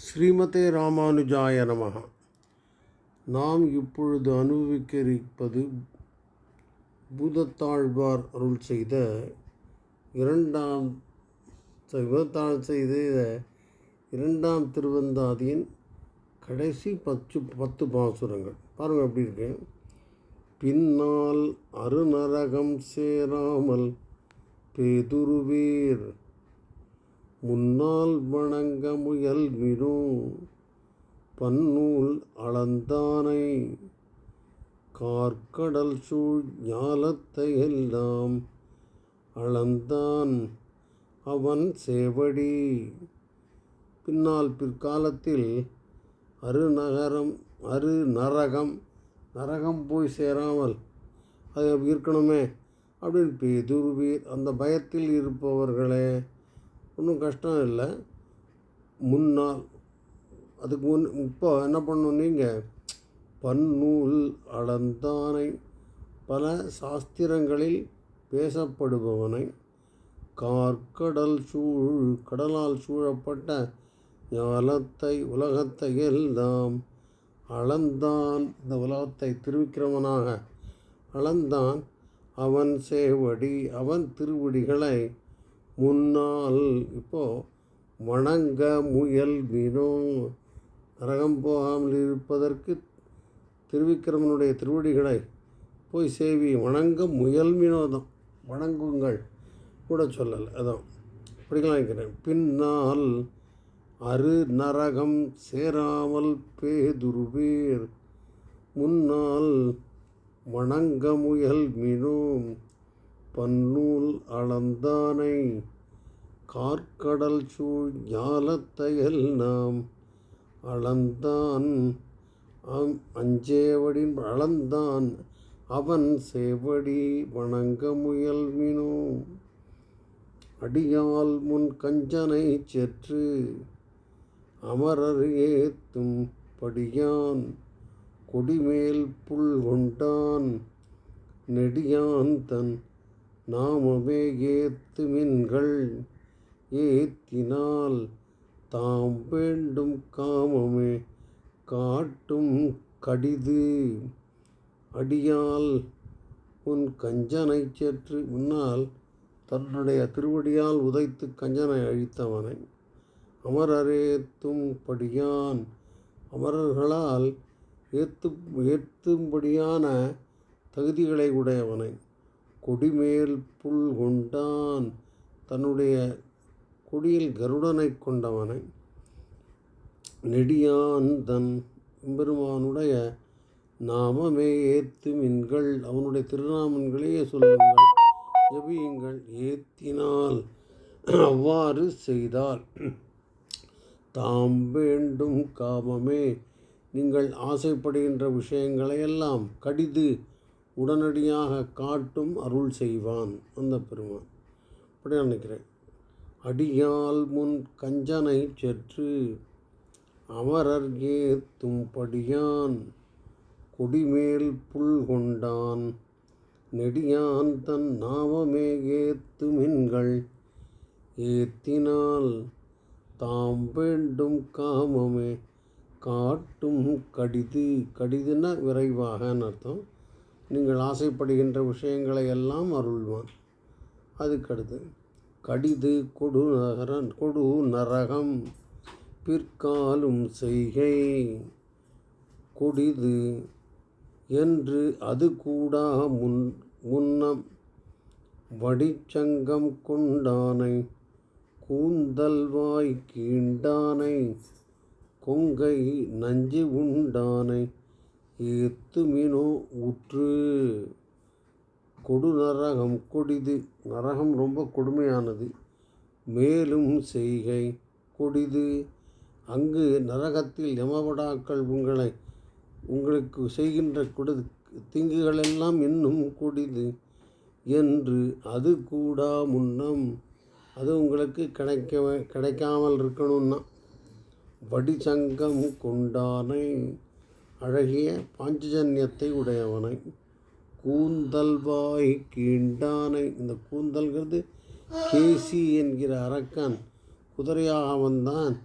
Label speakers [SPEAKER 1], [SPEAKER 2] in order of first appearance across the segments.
[SPEAKER 1] ஸ்ரீமதே ராமானுஜாய நமக நாம் இப்பொழுது அனுபவிக்க இருப்பது பூதத்தாழ்வார் அருள் செய்த இரண்டாம் பூதத்தாழ் செய்த இரண்டாம் திருவந்தாதியின் கடைசி பத்து பத்து பாசுரங்கள். பாருங்கள் எப்படி இருக்கு? பின்னால் அருநரகம் சேராமல் பேதுருவீர் முன்னால் வணங்க முயல் விடும் பன்னூல் அளந்தானை. கார்க்கடல் சூழ் ஞாலத்தை எல்லாம் அளந்தான் அவன் சேவடி. பின்னால் பிற்காலத்தில் அருநகரம் அரு நரகம் நரகம் போய் சேராமல் அது இருக்கணுமே அப்படின்னு பேதுருவீர் அந்த பயத்தில் இருப்பவர்களே. ஒன்றும் கஷ்டம் இல்லை. முன்னால் அதுக்கு முன் இப்போ என்ன பண்ணணும் நீங்கள் பன்னூல் அளந்தானை பல சாஸ்திரங்களில் பேசப்படுபவனை கார்கடல் சூழ் கடலால் சூழப்பட்ட ஞானத்தை உலகத்தை எல்லாம் அளந்தான். இந்த உலகத்தை திருவிக்கிரமனாக அளந்தான். அவன் சேவடி அவன் திருவடிகளை முன்னால் இப்போது வணங்க முயல் மீனும் நரகம் போகாமல் இருப்பதற்கு திருவிக்கிரமனுடைய திருவடிகளை போய் சேவி வணங்க முயல் வினோதம். வணங்குங்கள். கூட சொல்லலை. அதான் படிக்கலாம் இருக்கிறேன் பின்னால் அரு நரகம் சேராமல் பேதுருவீர் முன்னால் வணங்க முயல் மீனும் பன்னூல் அளந்தானை கார்க்கடல் சூழ் ஞாலத்தையல் நாம் அளந்தான். அம் அஞ்சேவடின் அளந்தான். அவன் சேவடி வணங்க முயல்வினோ அடியால் முன் கஞ்சனை செற்று அமரர் ஏத்தும் படியான். கொடிமேல் புல் கொண்டான். நெடியான் தன் நாமமே ஏத்து மின்கள் ஏத்தினால் தாம் வேண்டும் காமமே காட்டும் கடிது. அடியால் உன் கஞ்சனை சேற்று முன்னால் தன்னுடைய திருவடியால் உதைத்து கஞ்சனை அழித்தவனை. அமரரேத்தும் படியான் அமரர்களால் ஏத்து ஏத்தும்படியான தகுதிகளை உடையவனை. கொடிமேல் புல் கொண்டான். தன்னுடைய கொடியில் கருடனை கொண்டவனை நெடியான் தன் எம்பெருமானுடைய நாமமே ஏத்து மின்கள். அவனுடைய திருநாமன்களையே சொல்லுங்கள் ஜபியுங்கள் ஏத்தினால் அவ்வாறு செய்தால் தாம் வேண்டும் காமமே. நீங்கள் ஆசைப்படுகின்ற விஷயங்களையெல்லாம் கடிது உடனடியாக காட்டும் அருள் செய்வான் அந்த பெருமான். அப்படி நினைக்கிறேன். அடியால் முன் கஞ்சனை செற்று அமரர் ஏத்தும் படியான் கொடிமேல் புல் கொண்டான் நெடியான் தன் நாமமே ஏத்து மின்கள் ஏத்தினால் தாம் வேண்டும் காமமே காட்டும் கடிது கடிதுன்னா விரைவாகன்னு அர்த்தம். நீங்கள் ஆசைப்படுகின்ற விஷயங்களை எல்லாம் அருள்வான். அதுக்கடுத்து கடிது கொடு நகரன் கொடு நரகம் பிற்காலும் செய்கை கொடிது என்று அது கூடா முன் முன்னம் வடிச்சங்கம் கொண்டானை கூந்தல்வாய் கீண்டானை கொங்கை நஞ்சு உண்டானை எத்து மீனோ உற்று. கொடு நரகம் கொடிது. நரகம் ரொம்ப கொடுமையானது. மேலும் செய்கை கொடிது. அங்கு நரகத்தில் யமபடாக்கள் உங்களை உங்களுக்கு செய்கின்ற கொடு தீங்குகளெல்லாம் இன்னும் கொடிது. என்று அது கூடா முன்னம் அது உங்களுக்கு கிடைக்க கிடைக்காமல் இருக்கணும்னா வடிசங்கம் கொண்டானை அழகிய பாஞ்சஜன்யத்தை உடையவனை. கூந்தல்வாய் கீண்டானை. இந்த கூந்தல்கிறது கேசி என்கிற அரக்கன் குதிரையாக அவன்தான்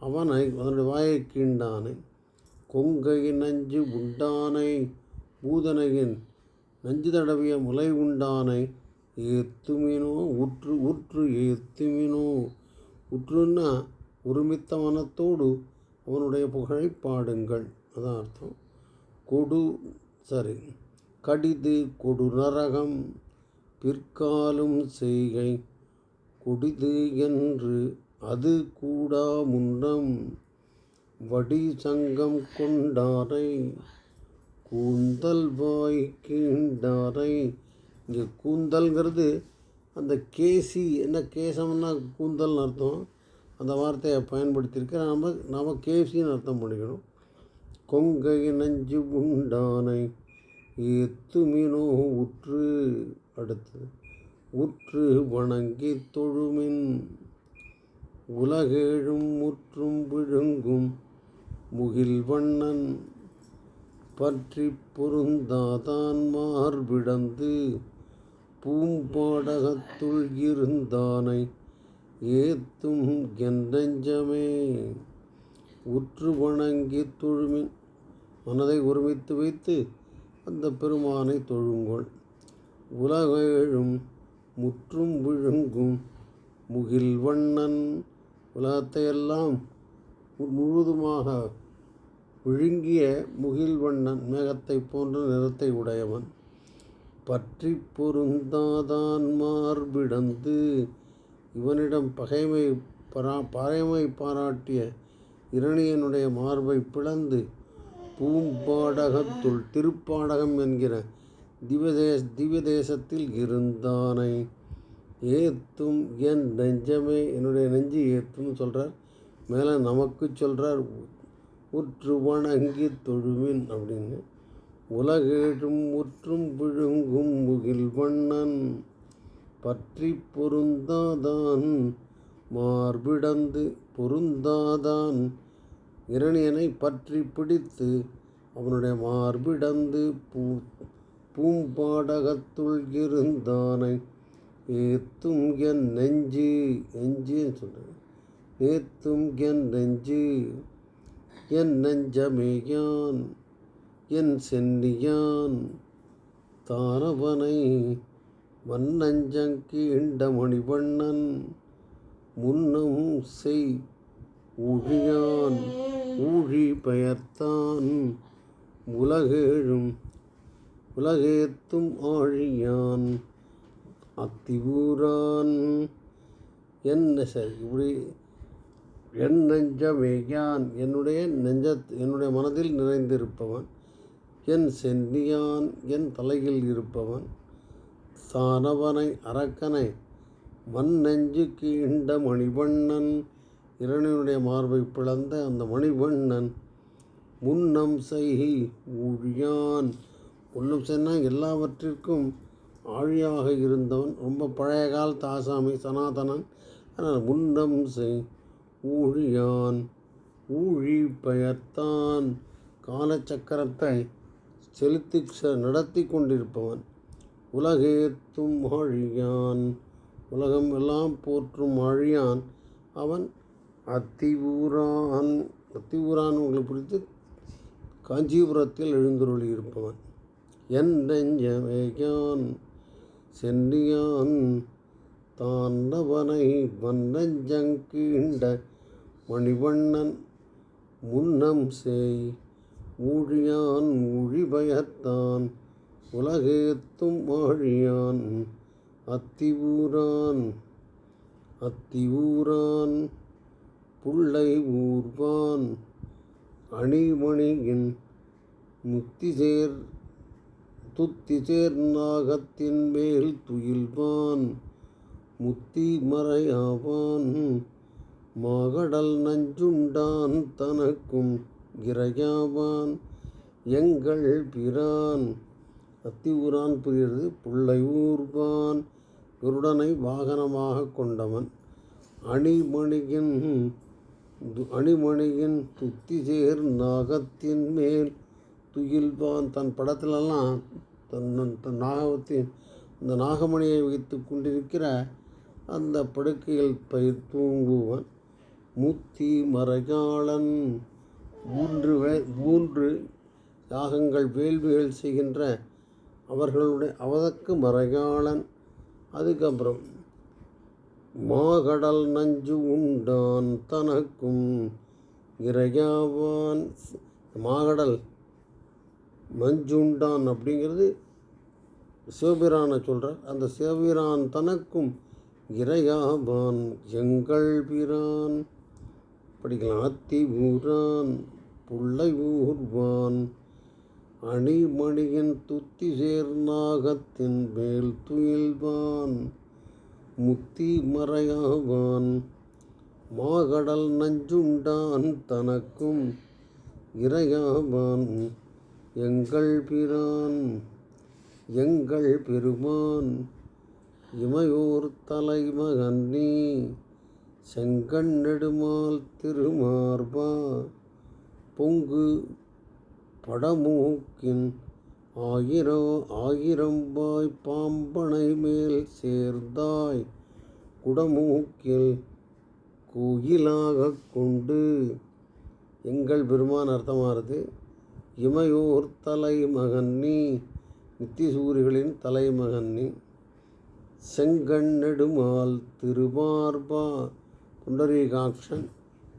[SPEAKER 1] அவனை அதனுடைய வாயை கீண்டானை. கொங்கை நஞ்சு உண்டானை பூதனையின் நஞ்சு தடவிய முலை உண்டானை. ஏத்துமினோ உற்று உற்று ஏத்துமினோ. உற்றுன்னா ஒருமித்த மனத்தோடு அவனுடைய புகழை பாடுங்கள். அதான் அர்த்தம் கொடு சரி. கடிது கொடு நரகம் பிற்காலும் செய்கை. கொடிது என்று அது கூடா முன்னம். வடி சங்கம் கொண்டாரை கூந்தல் வாய் கீண்டாரை. இங்கே கூந்தல்ங்கிறது அந்த கேசி என்ன கேசம்னா கூந்தல்னு அர்த்தம். அந்த வார்த்தையை பயன்படுத்தியிருக்க நாம் நாம் கேசின்னு அர்த்தம் பண்ணிக்கணும். கொங்கை நஞ்சு உண்டானை ஏத்துமினோ உற்று அடுத்து உற்று வணங்கி தொழுமின் உலகேழும் முற்றும் விழுங்கும் முகில் வண்ணன் பற்றி பொருந்தாதான் மார்பிடந்து பூம்பாடகத்துள் இருந்தானை ஏத்தும் என் உற்று வணங்கி தொழுமின் மனதை ஒருமித்து வைத்து அந்த பெருமானை தொழுங்கொள். உலகெழும் முற்றும் விழுங்கும் முகில் வண்ணன். உலகத்தையெல்லாம் முழுவதுமாக விழுங்கிய முகில் வண்ணன் மேகத்தை போன்ற நிறத்தை உடையவன். பற்றி பொருந்தாதான் மார்பிடந்து இவனிடம் பகைமை பரா பகைமை பாராட்டிய இரணியனுடைய மார்பை பிளந்து பூம்பாடகத்துள் திருப்பாடகம் என்கிற திவதேச திவ்யதேசத்தில் இருந்தானை ஏத்தும் என் நெஞ்சமே. என்னுடைய நெஞ்சு ஏத்தும்னு சொல்கிறார் மேலே நமக்கு சொல்கிறார் உற்று வணங்கி தொழுவின் அப்படின்னு. உலகேழும் முற்றும் விழுங்கும் முகில் வண்ணன் பற்றி பொருந்தாதான் மார்பிடந்து பொருந்தாதான் இரணியனை பற்றி பிடித்து அவனுடைய மார்பிடந்து பூ பூம்பாடகத்துள் இருந்தானை ஏத்தும் என் நெஞ்சு நெஞ்சுன்னு சொல்கிறேன் ஏத்தும் என் நெஞ்சு என் நெஞ்சமேயான் என் சென்னியான் தானவனை மன்னஞ்சங்கீண்ட மணிவண்ணன் முன்னம் செய் ஊழியான் ஊழி பெயர்த்தான். உலகேழும் உலகேத்தும் ஆழியான் அத்திபூரான் என்ன சரி இப்படி என் நெஞ்சமேயான் என்னுடைய நெஞ்ச என்னுடைய மனதில் நிறைந்திருப்பவன் என் சென்னியான் என் தலையில் இருப்பவன் சானவனை அரக்கனை மண் நெஞ்சு கீண்ட மணிவண்ணன் இரணியனுடைய மார்பை பிளந்த அந்த மணிவண்ணன் முன்னம் செய்கி ஊழியான். முன்னம் சென்னால் எல்லாவற்றிற்கும் ஆழியாக இருந்தவன் ரொம்ப பழைய காலத்து ஆசாமி சனாதனன். அதனால் முன்னம் செய் ஊழியான் ஊழி பெயர்த்தான். காலச்சக்கரத்தை செலுத்தி நடத்தி கொண்டிருப்பவன் உலகேத்தும் ஆழியான். உலகம் எல்லாம் போற்றும் ஆழியான். அவன் அத்திவூரான் அத்திவூரான் உங்களுக்கு பிடித்து காஞ்சிபுரத்தில் எழுந்தருளி இருப்பவன். என் நெஞ்சமேயான் சென்னியான் தாண்டவனை வண்ணஞ்சங்கீண்ட மணிவண்ணன் முன்னம் செய் ஊழியான் ஊழி பயத்தான் உலகேத்தும் ஆழியான் அத்திவூரான் அத்திவூரான் புள்ளை ஊர்வான் அணிமணியின் முத்திசேர் துத்திசேர் நாகத்தின் மேல் துயில்வான் முத்தி மறையாவான் மாகடல் நஞ்சுண்டான் தனக்கும் கிரையாவான் எங்கள் பிரான் அத்தியூரான் புரிகிறது புள்ளை ஊர்வான். குருடனை வாகனமாக கொண்டவன் அணிமணியின் அணிமணியின் துத்திசேர் நாகத்தின் மேல் துயில்வான் தன் படத்திலெல்லாம் தன் தன் நாகத்தின் அந்த நாகமணியை வைத்து கொண்டிருக்கிற அந்த படுக்கையில் பயிர் தூங்குவன் முத்தி மறையாளன். மூன்று வே மூன்று யாகங்கள் வேள்விகள் செய்கின்ற அவர்களுடைய அவதற்கு மறையாளன். அதுக்கப்புறம் மாகடல் நஞ்சு உண்டான் தனக்கும் இறையாவான். மாகடல் நஞ்சுண்டான் அப்படிங்கிறது சிவபிரானை சொல்கிறார் அந்த சிவபிரான் தனக்கும் இறையாவான் எங்கள் பிரான் படிக்கலாம். அத்தி ஊரான் புள்ளை ஊர்வான் அணிமணியின் துத்தி சேர்நாகத்தின் மேல் துயில்வான். முத்தி மறையாவான் மாகடல் நஞ்சுண்டான் தனக்கும் இறையாவான். எங்கள் பிரான் எங்கள் பெருமான் இமையோர் தலைமகன் நீ செங்கண் நெடுமால் திருமார்பா பொங்கு படமூக்கின் ஆயிரோ ஆயிரம்பாய் பாம்பனை மேல் சேர்ந்தாய். குடமூக்கில் கோயிலாகக் கொண்டு எங்கள் பெருமான் அர்த்தமானது இமையோர் தலைமகன் நீ நித்திசூரிகளின் தலைமகன் நீ செங்கண் நெடுமால் திருமார்பா புண்டரீகாட்சன்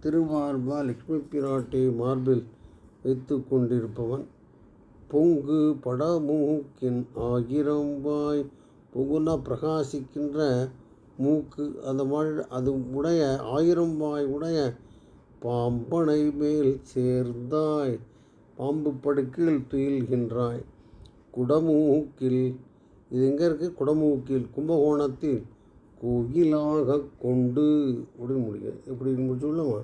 [SPEAKER 1] திருமார்பா லக்ஷ்மி பிராட்டி மார்பில் வைத்து கொண்டிருப்பவன் பொங்கு படமூக்கின் ஆயிரம் வாய். பொங்குனா பிரகாசிக்கின்ற மூக்கு. அந்த மழை அது உடைய ஆயிரம் வாய் உடைய பாம்பனை மேல் சேர்ந்தாய். பாம்பு படுக்கையில் துயில்கின்றாய். குடமூக்கில் இது எங்கே இருக்குது குடமூக்கில் கும்பகோணத்தில் கோயிலாக கொண்டு. அப்படின்னு முடியும் எப்படி முடிச்சுள்ளமா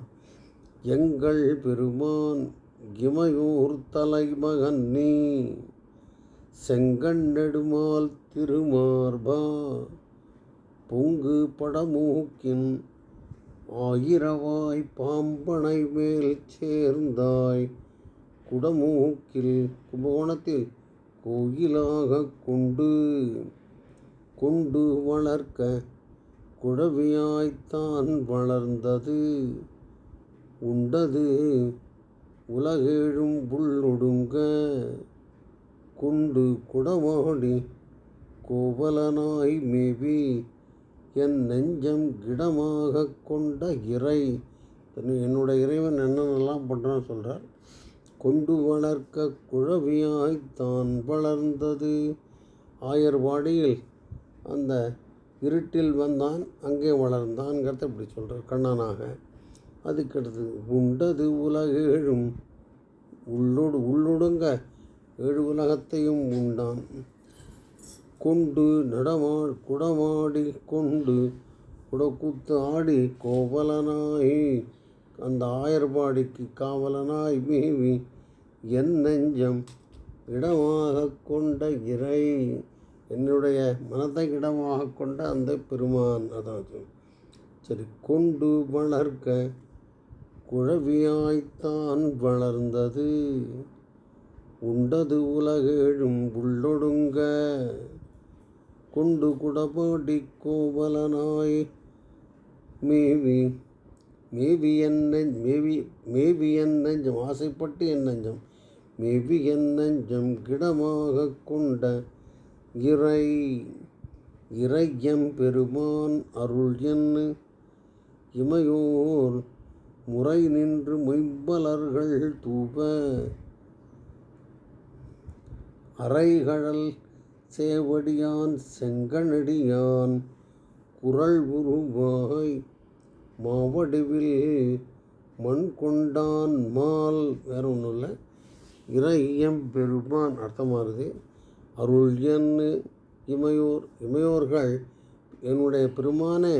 [SPEAKER 1] எங்கள் பெருமான் இமையூர் தலைமகன் நீ செங்கண்டெடுமால் திருமார்பா பொங்கு படமூக்கின் ஆயிரவாய் பாம்பனை மேல் சேர்ந்தாய் குடமூக்கில் கும்பகோணத்தில் கோயிலாக கொண்டு கொண்டு வளர்க்க குழவியாய்த்தான் வளர்ந்தது. உண்டது உலகேழும் புல்லொடுங்க. குண்டு குடமாடி கோவலனாய் மேவி என் நெஞ்சம் கிடமாக கொண்ட இறை. என்னுடைய இறைவன் என்னென்னலாம் பண்ணுறான்னு சொல்கிறார் கொண்டு வளர்க்க குழவியாய் தான் வளர்ந்தது. ஆயர்வாடியில் அந்த இருட்டில் வந்தான் அங்கே வளர்ந்தான்ங்கிறத இப்படி சொல்கிறார் கண்ணனாக அதுக்கடுத்து உண்டது உலகேழும் உள்ளொடு உள்ளொடுங்க. ஏழு உலகத்தையும் உண்டான் கொண்டு நடமா குடமாடி கொண்டு குடக்கூத்து ஆடி கோவலனாய். அந்த ஆயர்பாடிக்கு காவலனாய் மேவி என் நெஞ்சம் இடமாக கொண்ட இறை. என்னுடைய மனதை இடமாக கொண்ட அந்த பெருமான் அதாவது சரி கொண்டு வளர்க்க குழவியாய்த்தான் வளர்ந்தது. உண்டது உலகேழும் உள்ளொடுங்க. கொண்டு குடபாடி கோவலனாய். மேவி மேவி என் மேவி மேவி என் நெஞ்சம் ஆசைப்பட்டு என் நெஞ்சம் மேவி என் நெஞ்சம் கிடமாக கொண்ட இறை இறையம் பெருமான் அருள் என்ன இமையோர் முறை நின்று மொய்ம்பலர்கள் தூப அறைகழல் சேவடியான் செங்கனடியான் குரல் உருவாய். மாவடிவில் மண் கொண்டான் மால் வேற ஒன்றும் இல்லை. இறையம் பெருமான் அர்த்தமாகுது அருள் என்று இமையோர் இமையோர்கள் என்னுடைய பெருமானே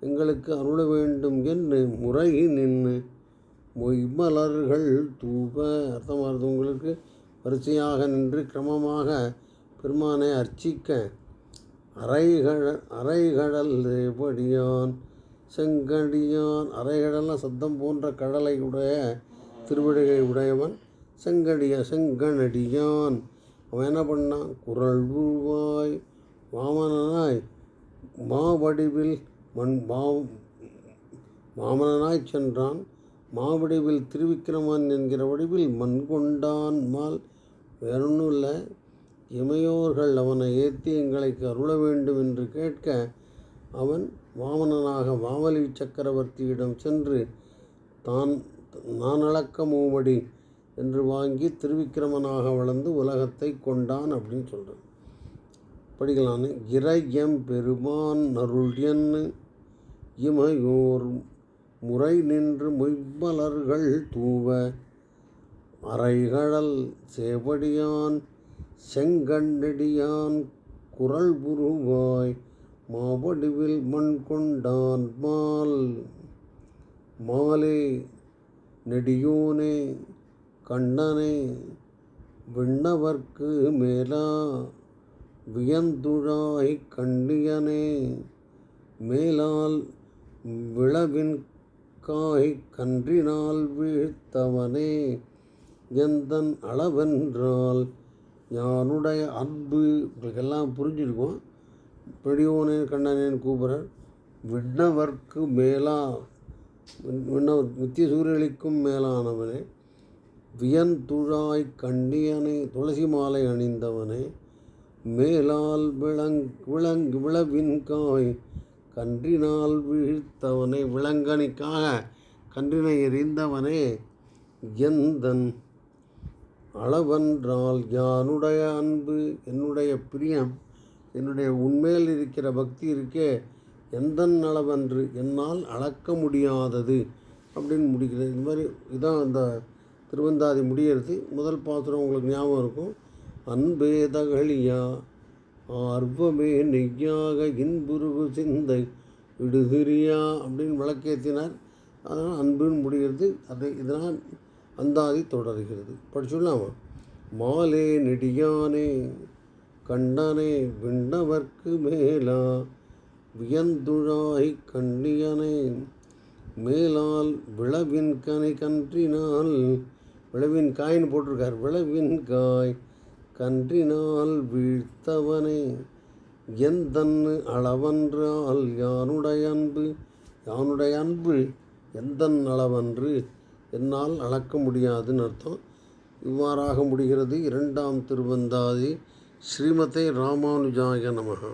[SPEAKER 1] எங்களுக்கு அருள வேண்டும் என்று முறை நின்று மொய்மலர்கள் தூப அர்த்தமாகிறது உங்களுக்கு வரிசையாக நின்று கிரமமாக பெருமானை அர்ச்சிக்க அரைகழ அரைகடல் படியான் செங்கடியான். அரைகடல்னா சத்தம் போன்ற கடலை உடைய திருவிடையை உடையவன் செங்கடிய செங்கனடியான். அவன் என்ன பண்ணான்? குரல் உருவாய் வாமனனாய். மாவடிவில் மண் மா வாமனனாய் சென்றான். மாவடிவில் திருவிக்கிரமன் என்கிற வடிவில் மண் கொண்டான் மால். வேறொன்னும் இல்லை இமையோர்கள் அவனை ஏற்றி எங்களுக்கு அருள வேண்டும் என்று கேட்க அவன் வாமனனாக மாவலி சக்கரவர்த்தியிடம் சென்று தான் நான் அளக்க மூவடி என்று வாங்கி திருவிக்கிரமனாக வளர்ந்து உலகத்தை கொண்டான் அப்படின்னு சொல்கிறான் படிக்கலான்னு இறையம் பெருமான் அருள்யன்னு இமையோர் முறை நின்று மொய்மலர்கள் தூவ அரைகழல் சேவடியான் செங்கண்ணடியான் குரல் புருவாய் மாவடிவில் மண் கொண்டான் மால் மாலே நெடியோனே கண்ணனே விண்ணவர்க்கு மேலா வியந்துழாய் கண்ணியனே மேலால் விளவின் காய் கன்றினால் வீழ்த்தவனே எந்தன் அளவென்றால் யானுடைய அன்பு? உங்களுக்கெல்லாம் புரிஞ்சிருக்கும். பெரியோனே கண்ணனேன் கூப்பிட்றார். விண்ணவர்க்கு மேலா விண்ணவர் நித்திய சூரியலிக்கும் மேலானவனே வியந்துழாய் கண்ணியனை துளசி மாலை அணிந்தவனே மேலால் விளங் விளங் விளவின் காய் கன்றினால் வீழ்த்தவனே விளங்கனிக்காக கன்றினை எறிந்தவனே எந்தன் அளவென்றால் யானுடைய அன்பு என்னுடைய பிரியம் என்னுடைய உண்மையில் இருக்கிற பக்தி இருக்கே எந்தன் அளவென்று என்னால் அளக்க முடியாதது அப்படின்னு முடிக்கிறது. இந்த மாதிரி இதான் அந்த திருவந்தாதி முடியறது. முதல் பாத்திரம் உங்களுக்கு ஞாபகம் இருக்கும். அன்பே தகழியா ஆர்வமே நெய்யாக இன்புருகு சிந்தை. விடுகிறியா அப்படின்னு விளக்கேற்றினார் அதனால் அன்புன்னு முடிகிறது. அதை இதனால் அந்தாதி தொடர்கிறது. படிச்சுடலாமா? மாலே நெடியானே கண்டனே விண்ணவர்க்கு மேலா வியந்துழாய் கண்ணியனே மேலால் விளவின் கனை கன்றினால் விளவின் காயின்னு போட்டிருக்கார். விளவின் காய் கன்றினால் வீழ்த்தவனே எந்தன்னு அளவன்றால் யானுடைய அன்பு? யானுடைய அன்பு எந்தன் அளவன்று? என்னால் அளக்க முடியாதுன்னு அர்த்தம். இவ்வாறாக முடிகிறது இரண்டாம் திருவந்தாதி ஸ்ரீமதே ராமானுஜாய நமகா